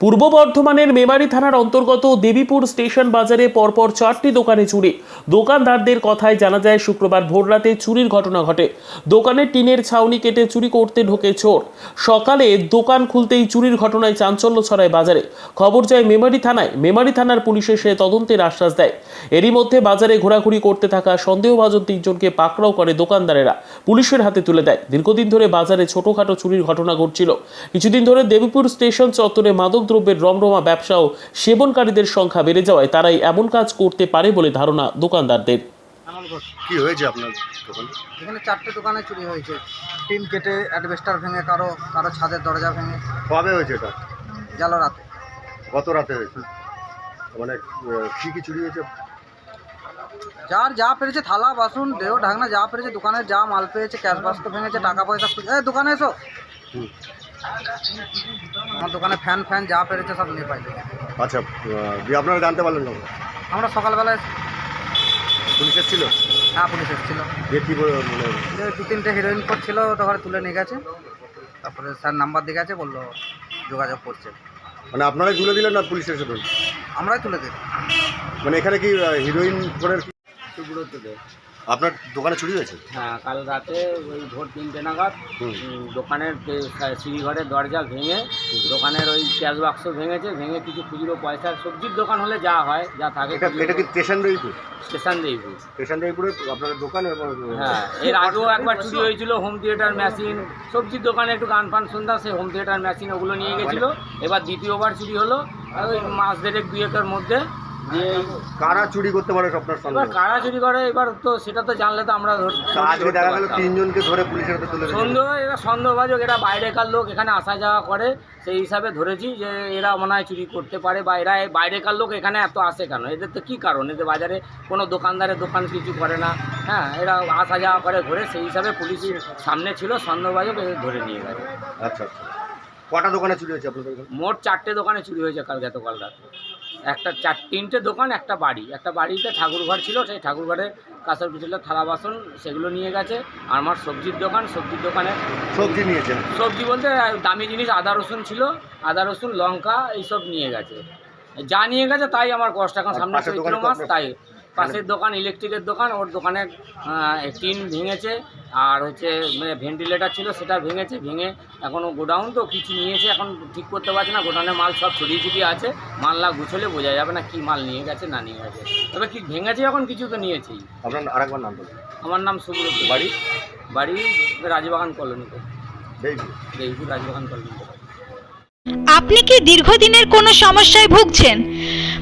পূর্ব বর্ধমানের মেমারি থানার অন্তর্গত দেবীপুর স্টেশন বাজারে পরপর চারটি দোকানে চুরি। দোকানদারদের কথায় জানা যায়, শুক্রবার ভোররাতে চুরির ঘটনা ঘটে। দোকানের টিনের ছাউনি কেটে চুরি করতে ঢোকে চোর। সকালে দোকান খুলতেই চুরির ঘটনায় চাঞ্চল্য ছড়ায় বাজারে। খবর যায় মেমারি থানায়। মেমারি থানার পুলিশ এসে তদন্তের আশ্বাস দেয়। এরই মধ্যে বাজারে ঘোরাঘুরি করতে থাকা সন্দেহভাজন তিনজনকে পাকড়াও করে দোকানদারেরা পুলিশের হাতে তুলে দেয়। দীর্ঘদিন ধরে বাজারে ছোটখাটো চুরির ঘটনা ঘটছিল। কিছুদিন ধরে দেবীপুর স্টেশন চত্বরে মাদকদ্রব্যের রমরমা ব্যবসা ও সেবনকারীদের সংখ্যা বেড়ে যাওয়ায় তারাই এমন কাজ করতে পারে বলে ধারণা দোকানদারদের। কি হয়েছে আপনার দোকানে? এখানে চারটে দোকানে চুরি হয়েছে। টিন কেটে অ্যাডভেস্টার ভেঙে কারও কারও ছাদের দরজা ভেঙে। কবে হয়েছে এটা? গেল রাতে। গত রাতে হয়েছে? মানে কি কি চুরি হয়েছে? যার যা পেরেছে থালা বাসন ডেও ঢাকনা যা পেরেছে দোকানের যা মাল পেয়েছে ক্যাশ বাক্স ভেঙেছে টাকা পয়সা দোকানে এসো। আমার দোকানে ফ্যান ফ্যান যা পেরেছে সব নিয়ে পাইছে আচ্ছা দিয়ে আপনারা জানতে পারলেন না? আমরা সকালবেলায় পুলিশ এসেছিল? হ্যাঁ পুলিশ এসেছিল। দিয়ে কি বলে মানে দু তিনটে হিরোইন করছিল তো ঘরে তুলে নিয়ে গেছে। তারপরে স্যার নাম্বার দিয়ে গেছে বলল যোগাযোগ করছে। মানে আপনারাই তুলে দিলেন না পুলিশ এসে আমরাই তুলে দিই মানে এখানে কি হিরোইন করে সুব্রত দে আপনার দোকানে চুরি হয়েছে? হ্যাঁ কাল রাতে ওই ভোর তিনটে নাগাদ দোকানের সিঁড়িঘরের দরজা ভেঙে দোকানের ওই ক্যাশ বাক্স ভেঙেছে ভেঙে কিছু খুচরো পয়সা সবজির দোকান হলে যা হয় যা থাকে এটা কি স্টেশন রইপুর স্টেশন দেইবু স্টেশন রইপুরে আপনাদের দোকান হ্যাঁ এর আগেও একবার চুরি হয়েছিল হোম থিয়েটার মেশিন সবজির দোকানে একটু গান ফান শুনতাম সেই হোম থিয়েটার মেশিন ওগুলো নিয়ে গেছিল। এবার দ্বিতীয়বার চুরি হলো আর ওই মাস দেড়েক দুয়েকের মধ্যে দিয়ে কারা চুরি করতে পারে আপনার এবার কারা চুরি করে এবার তো সেটা তো জানলে তো আমরা ধর- আজকে দেখা গেল তিনজনকে ধরে পুলিশের হাতে তুলে। সন্দেহ এরা সন্দেহভাজক এরা বাইরেকার লোক এখানে আসা যাওয়া করে। সেই হিসাবে ধরেছি যে এরা মনে হয় চুরি করতে পারে বা এরা এই বাইরেকার লোক এখানে এত আসে কেন? এদের তো কী কারণ? এদের বাজারে কোনো দোকানদারের দোকান কিছু করে না। হ্যাঁ এরা আসা যাওয়া করে ঘুরে সেই হিসাবে পুলিশের সামনে ছিল সন্দেহভাজক এদের ধরে নিয়ে গেছে আচ্ছা আচ্ছা। কটা দোকানে চুরি হয়েছে আপনাদের এখানে? মোট চারটে দোকানে চুরি হয়েছে কাল গতকাল রাতে। একটা চার তিনটে দোকান একটা বাড়ি। একটা বাড়িতে ঠাকুরঘর ছিল সেই ঠাকুরঘরের কাছের পিছনে থালা বাসন সেগুলো নিয়ে গেছে আর আমার সবজির দোকান সবজির দোকানে সবজি নিয়েছে সবজি বলতে দামি জিনিস আদা রসুন ছিল আদা রসুন লঙ্কা এইসব নিয়ে গেছে। যা নিয়ে গেছে তাই আমার কষ্ট এখন সামনে চৈত্র মাস তাই পাশের দোকান ইলেকট্রিকের দোকান ওর দোকানে টিন ভেঙেছে আর হচ্ছে মানে ভেন্টিলেটার ছিল সেটা ভেঙেছে ভেঙে এখনও গোডাউন তো কিছু নিয়েছে এখন ঠিক করতে পারছে না গোডাউনে মাল সব ছড়িয়ে ছিটিয়ে আছে মাল না গুছলে বোঝা যাবে না কি মাল নিয়ে গেছে না নিয়ে গেছে। তবে কি ভেঙেছে এখন কিছু তো নিয়েছেই আপনার আরেকবার নাম বলুন। আমার নাম সুব্রত। বাড়ি? বাড়ি রাজবাগান কলোনিতে। রাজবাগান কলোনিতে। আপনি কি দীর্ঘদিনের কোনো সমস্যায় ভুগছেন?